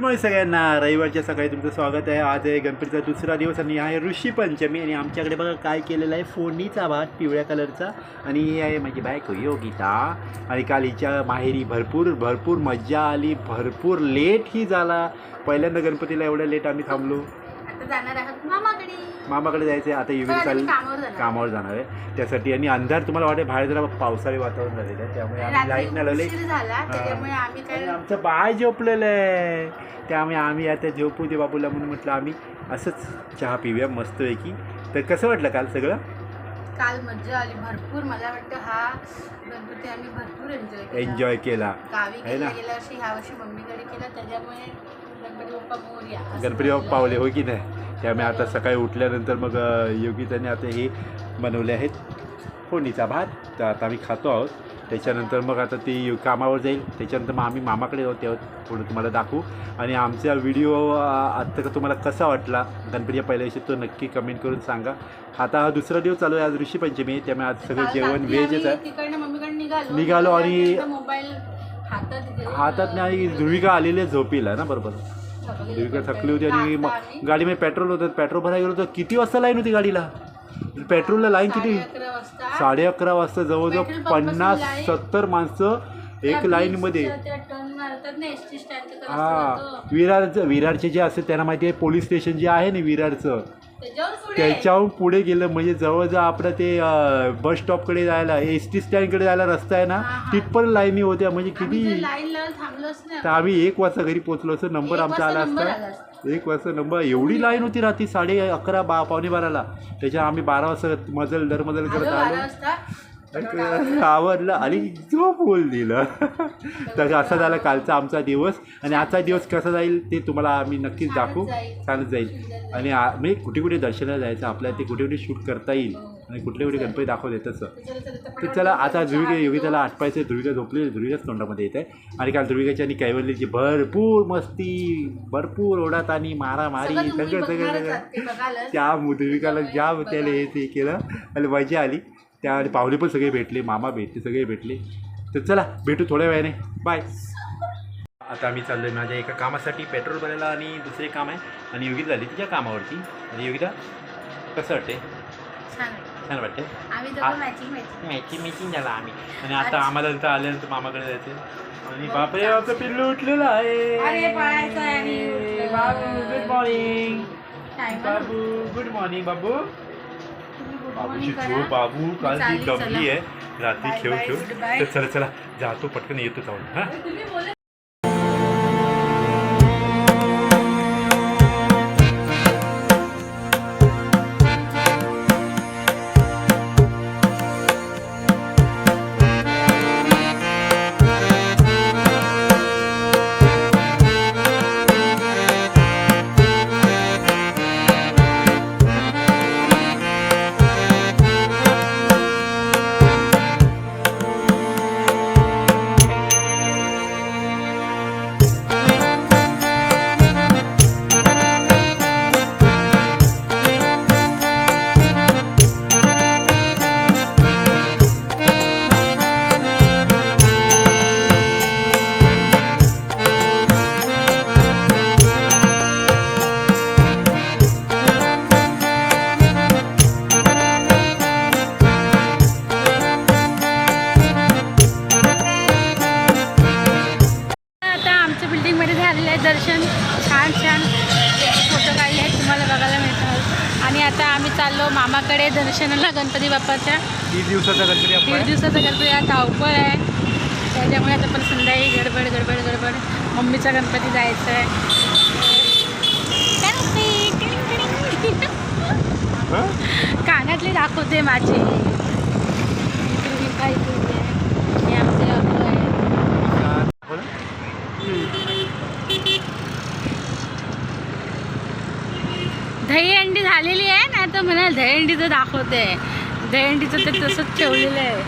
Morning सगळ्यांना. रविवारच्या सकाळी तुमचं स्वागत आहे. आज आहे गणपतीचा दुसरा दिवस आणि हा आहे ऋषी पंचमी आणि आमच्याकडे बघा काय केलेलं आहे. फोडणीचा भात पिवळ्या कलरचा. आणि ही आहे माझी बायको योगिता. आणि काल हिच्या माहेरी भरपूर भरपूर मज्जा आली. भरपूर लेट ही झाला. पहिल्यांदा गणपतीला एवढ्या लेट आम्ही थांबलो. आता जाणार आहात मामाकडे. मामाकडे जायचं आहे आता युवी पण चाल आम्ही कामावर जाणार. कामावर जाणार आहे. त्यासाठी आणि अंधार तुम्हाला वाटेल बाहेर जरा पावसाळी वातावरण झालेलं आहे. त्यामुळे आम्ही लाइट नाही लावले. उशीर झाला त्याच्यामुळे आम्ही आणि काय आमचं बाय झोपलेलं आहे. त्यामुळे आम्ही आता झोपू दे बाबूला म्हणून म्हटलं आम्ही असंच चहा पिऊया मस्तपैकी तर कसं वाटलं काल सगळं? काल मज्जा आली भरपूर. मला वाटतं हा गणपती आम्ही भरपूर एन्जॉय केला. एन्जॉय केला. गावी आहे ना? वर्षी ह्या वर्षी मम्मीकडे केला त्याच्यामुळे गणपती बाप्पा. पावले हो की नाही? त्यामुळे आता सकाळी उठल्यानंतर मग योगिताने आता हे बनवले आहेत. फोडणीचा भात तर आता आम्ही खातो आहोत. त्याच्यानंतर मग आता ती कामावर जाईल. त्याच्यानंतर मग आम्ही मामाकडे जाऊ तेव्हा थोडं तुम्हाला दाखवू. आणि आमचा व्हिडिओ आत्ता का तुम्हाला कसा वाटला? गणपतीच्या पहिल्या दिवशी तो नक्की कमेंट करून सांगा. आता हा दुसरा दिवस चालू आहे आज ऋषी पंचमी त्यामुळे आज सगळं जेवण व्हेजच आहे. निघालो. आणि- मोबाईल हातात नाही ध्रुविका आलेली झोपीला ना बरोबर? ध्रुविका थकली होती आणि मग गाडीमध्ये पेट्रोल होतं. पेट्रोल भरायला गेलो तर किती वाजता लाईन होती गाडीला? पेट्रोलला लाईन किती? साडे अकरा वाजता जवळजवळ पन्नास सत्तर माणसं एक लाईनमध्ये ना एस टी हा. विरारचं विरारचे जे असते त्यांना माहिती आहे पोलीस स्टेशन जे आहे ना विरारचं त्याच्यावर पुढे. त्याच्याहून पुढे गेलं म्हणजे जवळजवळ आपलं ते अं, बस स्टॉपकडे जायला एस टी स्टँडकडे जायला रस्ता आहे ना हा, हा. तिथपर्यंत लाईनी होत्या म्हणजे आम्ही जर किती लाईन लावून थांबलोच तर ना. आम्ही एक वाजता घरी पोहोचलो असं नंबर एक आमचा आला वाजता number आला असता. एक वाजता नंबर एवढी लाईन होती रात्री साडे अकरा बा पावणे बाराला. त्याच्या आम्ही बारा वाजता मजल दर मजल आलो करत बारा आलो. वाजता आवडलं आणि झोप बोल दिलं. तर असा झाला कालचा आमचा दिवस. आणि आजचा दिवस कसा जाईल ते तुम्हाला आम्ही नक्कीच दाखवू. छानच जाईल. आणि म्हणजे कुठे कुठे दर्शनाला जायचं आपल्याला ते कुठे कुठे शूट करता येईल आणि कुठले कुठे गणपती दाखवते तसं. तर चला आता ध्रुविका योगिताला आटपायचं. ध्रुविका झोपली ध्रुविकाच तोंडामध्ये येत. आहे आणि काल ध्रुविकाची आणि कैवल्यची भरपूर मस्ती भरपूर ओढात आणि मारामारी सगळं सगळं सगळं. त्या ध्रुविकाला ज्या त्याला हे ते केलं आणि मजा आली. त्या पाहुणे पण सगळे भेटले मामा भेटले सगळे भेटले. तर चला भेटू थोड्या वेळाने. बाय आता आम्ही चाललो आहे माझ्या एका कामासाठी पेट्रोल भरायला आणि दुसरे काम आहे. आणि योगिता झाली तिच्या कामावरती. आणि योगिता कसं वाटते छान वाटते मॅचिंग मॅचिंग झाला आम्ही. आणि आता आम्हाला नंतर आल्यानंतर मामाकडे जायचं आणि बापरे आमचं पिल्लू उठलेलं आहे. बाबू गुड मॉर्निंग बाबू गुड मॉर्निंग बाबू. बाबूची. झोप बाबू काल ती चला. आहे रात्री खेळ खेळ. तर चला चला जातो पटकन येतो जाऊन हा छान छान फोटो काढले आहेत तुम्हाला बघायला मिळतात आणि आता आम्ही चाललो मामाकडे दर्शनाला गणपती बाप्पाच्या. तीन दिवसाचा गणपती आपण दिवसाचा गणपती आज धावपळ आहे. त्याच्यामुळे आता पण संध्याकाळी गडबड गडबड गडबड. मम्मीचा गणपती जायचं आहे. कानातले दाखवते माझे इकडे काय इकडे हे आमचे अबू आहे दहीहंडी झालेली आहे ना तर म्हणाल दहीहंडीचं दाखवते. दहीहंडीचं ते तसंच ठेवलेलं आहे.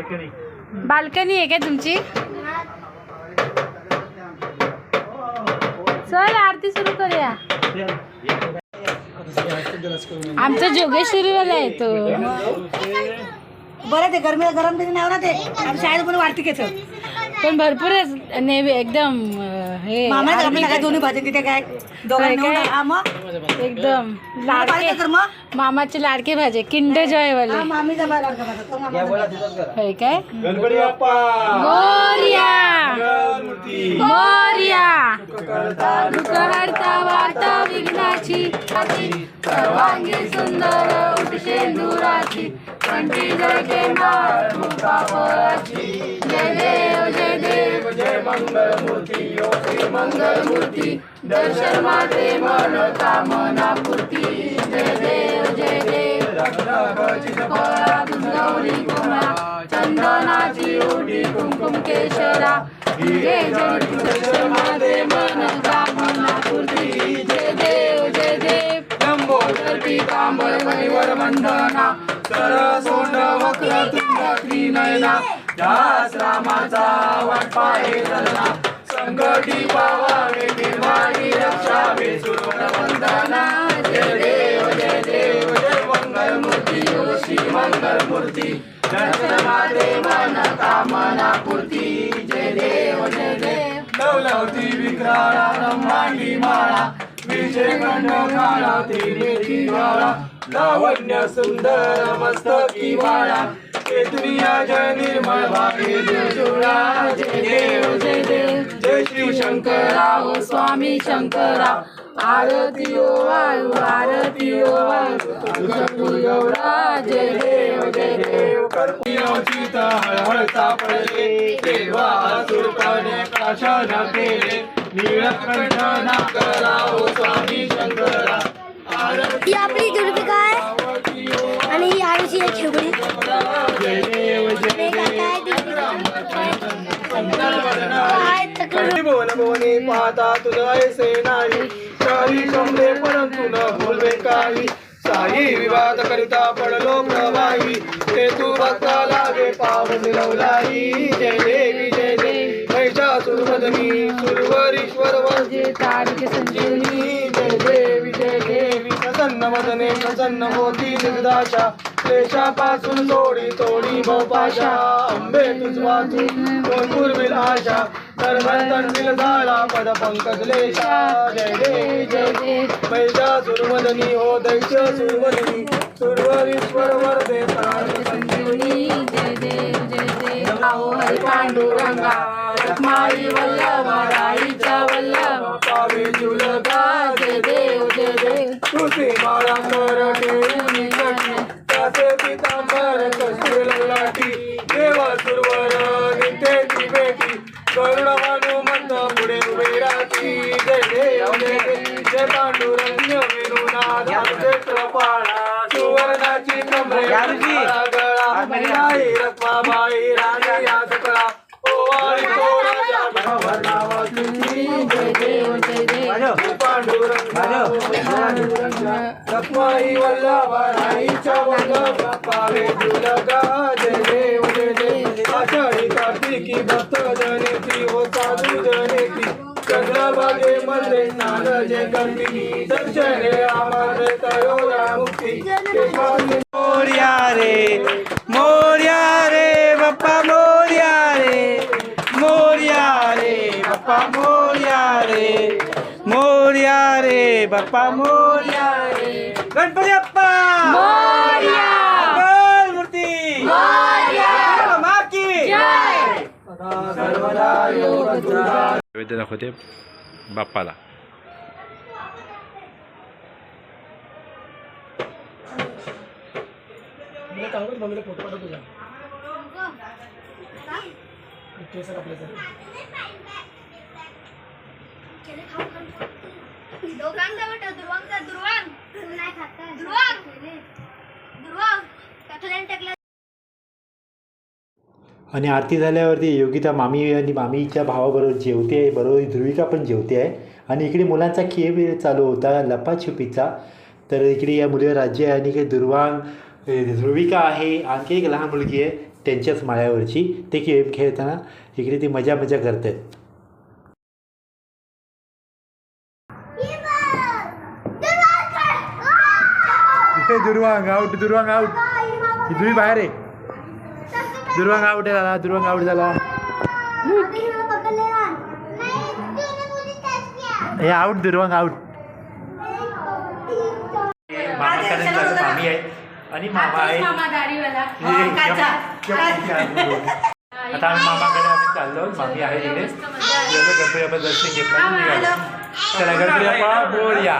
बाल्कनी. बाल्कनी आहे काय तुमची? चल आरती सुरू करूया. आमचा जोगेश्वरीवाला आहे तो. बरं ते गरमी गरम तरी नाही ना ते. आम्ही शाळेत पण वाटते घेतो पण भरपूरच नेव्ही एकदम हे मामा आम्ही काय दोन्ही भाजी तिथे काय दोघांनी काय? नेऊन हा मग? एकदम लाडके तर मग? मामाचे लाडके भाजे किंड जॉय वाले हा मामीचा बाय लाडका माझा तो मामा होय काय? गणपती बाप्पा. मोर्या गणपती. मोर्या दुःखहर्ता वार्ता विघ्नाची सर्वांगी सुंदर उठशेंदुराची कंठी जळके माळ मुक्ताफळाची जय देव जय देव. जय मंगल मूर्ती ओ श्री मंगल मूर्ती दर्शन माझे मन कामना पूर्ती जय देव. जय देव गौरी कुमळा चंदनाची उडी कुमकुम केशरा. हिरे जडी दर्शन मन कामना पूर्ती जय देव जय देव. लंबोदर कांबळ मणिवर मंडना त्रिनयना रामाचा वाटपाहे चलना संकटी पावावे निर्वाणी रक्षावे सुरवंदना जय देव जय देव जय मंगल मूर्ती ओ श्री मंगल मूर्ती दर्शन मन कामना पूर्ती जय देव जय देव। लवलवती विक्राळा ब्रह्मांडी माळा विजय खंड काळा त्रिनेत्री माळा लावण्य सुंदर मस्तकी वाळा ते दुनिया जय निर्मळ भागे जोडा जय देव जय देव जय शंकरा ओ स्वामी शंकरा आरती ओ वायू आरती ओ वायू जय देव जय देव कर्पूरचित हळहळता देवा सुरपाने प्राशन केले नीळकंठ नागरा ओ स्वामी शंकरा पाहता तुझं ऐसे नाही. काही समजे परंतु न बोलवे काही. साई विवाद करिता पडलो प्रवाही ते तू भक्ता लागे पावन लवलाई जय देवी जय देवी. महिषासुर मदनी सुरवरीश्वर वंदे तारिक संजीवनी. जय देवी जय देवी. प्रसन्न मदने प्रसन्न होती निर्दाशा. क्लेशापासून तोडी तोडी भोपाशा अंबे तुझ वाचू कोण पूर्वील आशा धर्मतंडील झाला पद पंकज लेशा जय जय. देवी महिषासुर हो दैत्य सुरवदनी सुरवरीश्वर वरदे संजीवनी. जय जय हो हरी पांडुरंगा रखमाई वल्लभा राईचा वल्लभा. जय देव जय देव तुझी माळा कर त्याचे पितांबर कस्तुर लाटी देवा सुरवर बेटी. करुण हनुमंत पुढे उभे राहती जय देव जय जय पांडुरंग विनुनाथ क्षेत्रपाळा सुवर्णाची कमरे गळा बाई रखमाबाई राणी या सकळा जय जय देव रखमाई वल्लभाईच्या वल्लभ पावे तुलगा जय देव जय देव आषाढी कार्तिकी भक्त जनेती करती दर्शने आमार तयोया मुक्ती मोर्या रे मोर्या रे बाप्पा मोर्या रे. मोर्या रे बाप्पा मोर्या रे. मोर्या रे बाप्पा मोर्या रे. गणपती बाप्पा! मोरया! मंगल मूर्ती! माकी सर्वदा योग तुझा नैवेद्य दाखवते बाप्पाला दोघांचा बेटा दुर्वांचा दुर्वांग नाही खाता दुर्वांग दुर्वांग कथल्यान टाकला आणि आरती झाल्यावरती योगिता मामी आणि मामीच्या भावाबरोबर जेवते आहे बरोबर ध्रुविका पण जेवते आहे. आणि इकडे मुलांचा खेळ चालू होता लपाछुपीचा. तर इकडे या मुलीवर राज्य आहे आणि इकडे दुर्वांग ध्रुविका आहे आणखी एक लहान मुलगी आहे त्यांच्याच माळ्यावरची. ते गेम खेळताना इकडे ती मजा मजा करतात. दुर्वांग आउट दुर्वांग आउट ध्रुवी बाहेर आहे दुर्वांग आउट आहे झाला दुर्वांग आउट झाला. हे आउट दुर्वांग आउट मामी आहे. आणि मामा आहे मामा दाढीवाला हे आता आम्ही मामाकडे आम्ही चाललो मामी आहे तिथे गेलो गणपती बाप्पा दर्शन घेतलं आणि निघालो. चला गणपती बाप्पा बोल या